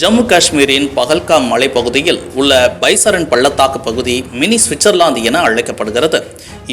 ஜம்மு காஷ்மீரின் பகல்காம் மலைப்பகுதியில் உள்ள பைசரன் பள்ளத்தாக்கு பகுதி மினி சுவிட்சர்லாந்து என அழைக்கப்படுகிறது.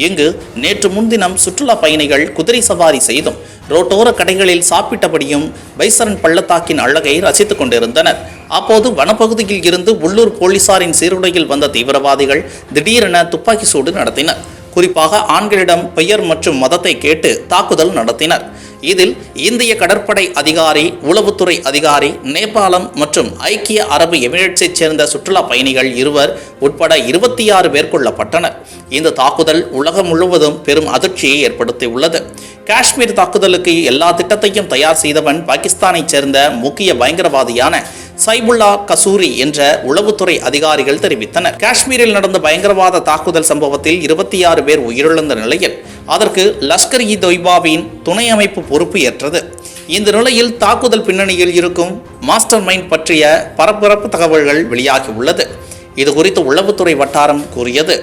இங்கு நேற்று முன்தினம் சுற்றுலா பயணிகள் குதிரை சவாரி செய்தும் ரோட்டோர கடைகளில் சாப்பிட்டபடியும் பைசரன் பள்ளத்தாக்கின் அழகை ரசித்துக் கொண்டிருந்தனர். அப்போது வனப்பகுதியில் இருந்து உள்ளூர் போலீசாரின் சீருடையில் வந்த தீவிரவாதிகள் திடீரென துப்பாக்கி சூடு நடத்தினர். குறிப்பாக ஆண்களிடம் பெயர் மற்றும் மதத்தை கேட்டு தாக்குதல் நடத்தினர். இதில் இந்திய கடற்படை அதிகாரி உளவுத்துறை அதிகாரி நேபாளம் மற்றும் ஐக்கிய அரபு எமிரேட்ஸைச் சேர்ந்த சுற்றுலா பயணிகள் இருவர் உட்பட இருபத்தி ஆறு பேர் கொல்லப்பட்டனர். இந்த தாக்குதல் உலகம் முழுவதும் பெரும் அதிர்ச்சியை ஏற்படுத்தியுள்ளது. காஷ்மீர் தாக்குதலுக்கு எல்லா திட்டத்தையும் தயார் செய்தவன் பாகிஸ்தானைச் சேர்ந்த முக்கிய பயங்கரவாதியான சைபுல்லா கசூரி என்ற உளவுத்துறை அதிகாரிகள் தெரிவித்தனர். காஷ்மீரில் நடந்த பயங்கரவாத தாக்குதல் சம்பவத்தில் இருபத்தி ஆறு பேர் உயிரிழந்த நிலையில் அதற்கு லஷ்கர் இ தொய்பாவின் துணை அமைப்பு பொறுப்பு ஏற்றது. இந்த நிலையில் தாக்குதல் பின்னணியில் இருக்கும் மாஸ்டர் மைண்ட் பற்றிய பரபரப்பு தகவல்கள் வெளியாகியுள்ளது இது குறித்து உளவுத்துறை வட்டாரம் கூறியது.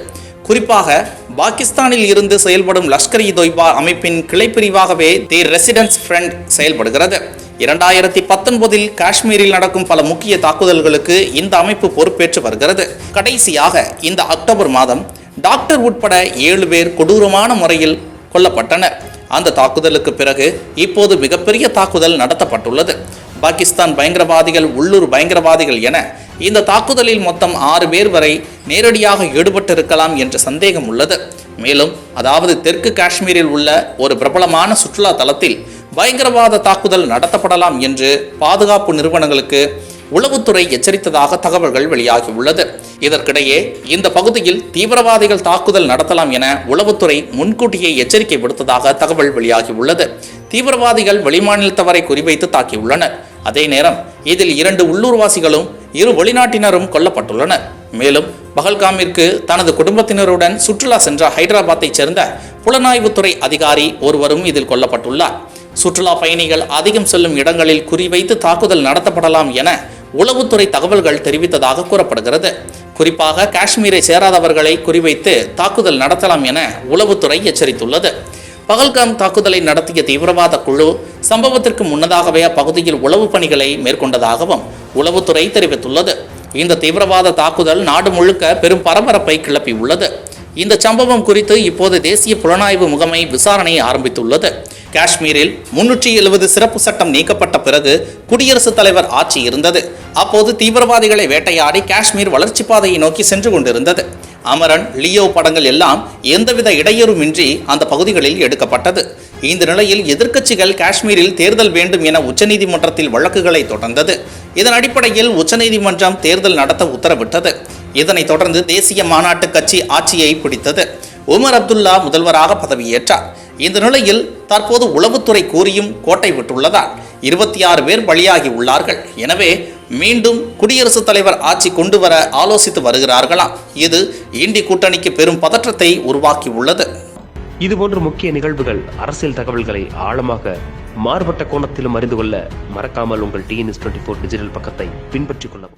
குறிப்பாக பாகிஸ்தானில் இருந்து செயல்படும் லஷ்கர் இ தொய்பா அமைப்பின் கிளைப்பிரிவாகவே தி ரெசிடென்ஸ் ஃப்ரண்ட் செயல்படுகிறது. இரண்டாயிரத்தி பத்தொன்பதில் காஷ்மீரில் நடக்கும் பல முக்கிய தாக்குதல்களுக்கு இந்த அமைப்பு பொறுப்பேற்று வருகிறது. கடைசியாக இந்த அக்டோபர் மாதம் டாக்டர் உட்பட ஏழு பேர் கொடூரமான முறையில் கொல்லப்பட்டனர். அந்த தாக்குதலுக்கு பிறகு இப்போது மிகப்பெரிய தாக்குதல் நடத்தப்பட்டுள்ளது. பாகிஸ்தான் பயங்கரவாதிகள் உள்ளூர் பயங்கரவாதிகள் என இந்த தாக்குதலில் மொத்தம் ஆறு பேர் வரை நேரடியாக ஈடுபட்டிருக்கலாம் என்ற சந்தேகம் உள்ளது. மேலும் அதாவது தெற்கு காஷ்மீரில் உள்ள ஒரு பிரபலமான சுற்றுலா தலத்தில் பயங்கரவாத தாக்குதல் நடத்தப்படலாம் என்று பாதுகாப்பு நிறுவனங்களுக்கு உளவுத்துறை எச்சரித்ததாக தகவல்கள் வெளியாகியுள்ளது. இதற்கிடையே இந்த பகுதியில் தீவிரவாதிகள் தாக்குதல் நடத்தலாம் என உளவுத்துறை முன்கூட்டியே எச்சரிக்கை விடுத்ததாக தகவல் வெளியாகியுள்ளது. தீவிரவாதிகள் வெளிமாநிலத்தவரை குறிவைத்து தாக்கியுள்ளனர். அதே நேரம் இதில் இரண்டு உள்ளூர்வாசிகளும் இரு வெளிநாட்டினரும் கொல்லப்பட்டுள்ளனர். மேலும் பகல்காமிற்கு தனது குடும்பத்தினருடன் சுற்றுலா சென்ற ஹைதராபாத்தைச் சேர்ந்த புலனாய்வுத்துறை அதிகாரி ஒருவரும் இதில் கொல்லப்பட்டுள்ளார். சுற்றுலா பயணிகள் அதிகம் செல்லும் இடங்களில் குறிவைத்து தாக்குதல் நடத்தப்படலாம் என உளவுத்துறை தகவல்கள் தெரிவித்ததாக கூறப்படுகிறது. குறிப்பாக காஷ்மீரை சேராதவர்களை குறிவைத்து தாக்குதல் நடத்தலாம் என உளவுத்துறை எச்சரித்துள்ளது. பகல்காம் தாக்குதலை நடத்திய தீவிரவாத குழு சம்பவத்திற்கு முன்னதாகவே அப்பகுதியில் உளவு பணிகளை மேற்கொண்டதாகவும் உளவுத்துறை தெரிவித்துள்ளது. இந்த தீவிரவாத தாக்குதல் நாடு முழுக்க பெரும் பரபரப்பை கிளப்பியுள்ளது. இந்த சம்பவம் குறித்து இப்போது தேசிய புலனாய்வு முகமை விசாரணையை ஆரம்பித்துள்ளது. காஷ்மீரில் முன்னூற்றி எழுபது சிறப்பு சட்டம் நீக்கப்பட்ட பிறகு குடியரசுத் தலைவர் ஆட்சி இருந்தது. அப்போது தீவிரவாதிகளை வேட்டையாடி காஷ்மீர் வளர்ச்சி பாதையை நோக்கி சென்று கொண்டிருந்தது. அமரன் லியோ படங்கள் எல்லாம் எந்தவித இடையூறுமின்றி அந்த பகுதிகளில் எடுக்கப்பட்டது. இந்த நிலையில் எதிர்க்கட்சிகள் காஷ்மீரில் தேர்தல் வேண்டும் என உச்சநீதிமன்றத்தில் வழக்குகளை தொடர்ந்தது. இதன் அடிப்படையில் உச்சநீதிமன்றம் தேர்தல் நடத்த உத்தரவிட்டது. இதனைத் தொடர்ந்து தேசிய மாநாட்டு கட்சி ஆட்சியை பிடித்தது. உமர் அப்துல்லா முதல்வராக பதவியேற்றார். இந்த நிலையில் தற்போது உளவுத்துறை கூறியும் கோட்டை விட்டுள்ளதால் இருபத்தி ஆறு பேர் பலியாகி உள்ளார்கள். எனவே மீண்டும் குடியரசுத் தலைவர் ஆட்சி கொண்டு வர ஆலோசித்து வருகிறார்களாம். இது இண்டி கூட்டணிக்கு பெரும் பதற்றத்தை உருவாக்கியுள்ளது. இதுபோன்ற முக்கிய நிகழ்வுகள் அரசியல் தகவல்களை ஆழமாக மாறுபட்ட கோணத்திலும் அறிந்து கொள்ள மறக்காமல் உங்கள் டிஎன்எஸ் டுவெண்ட்டி ஃபோர் டிஜிட்டல் பக்கத்தை பின்பற்றிக் கொள்ளவும்.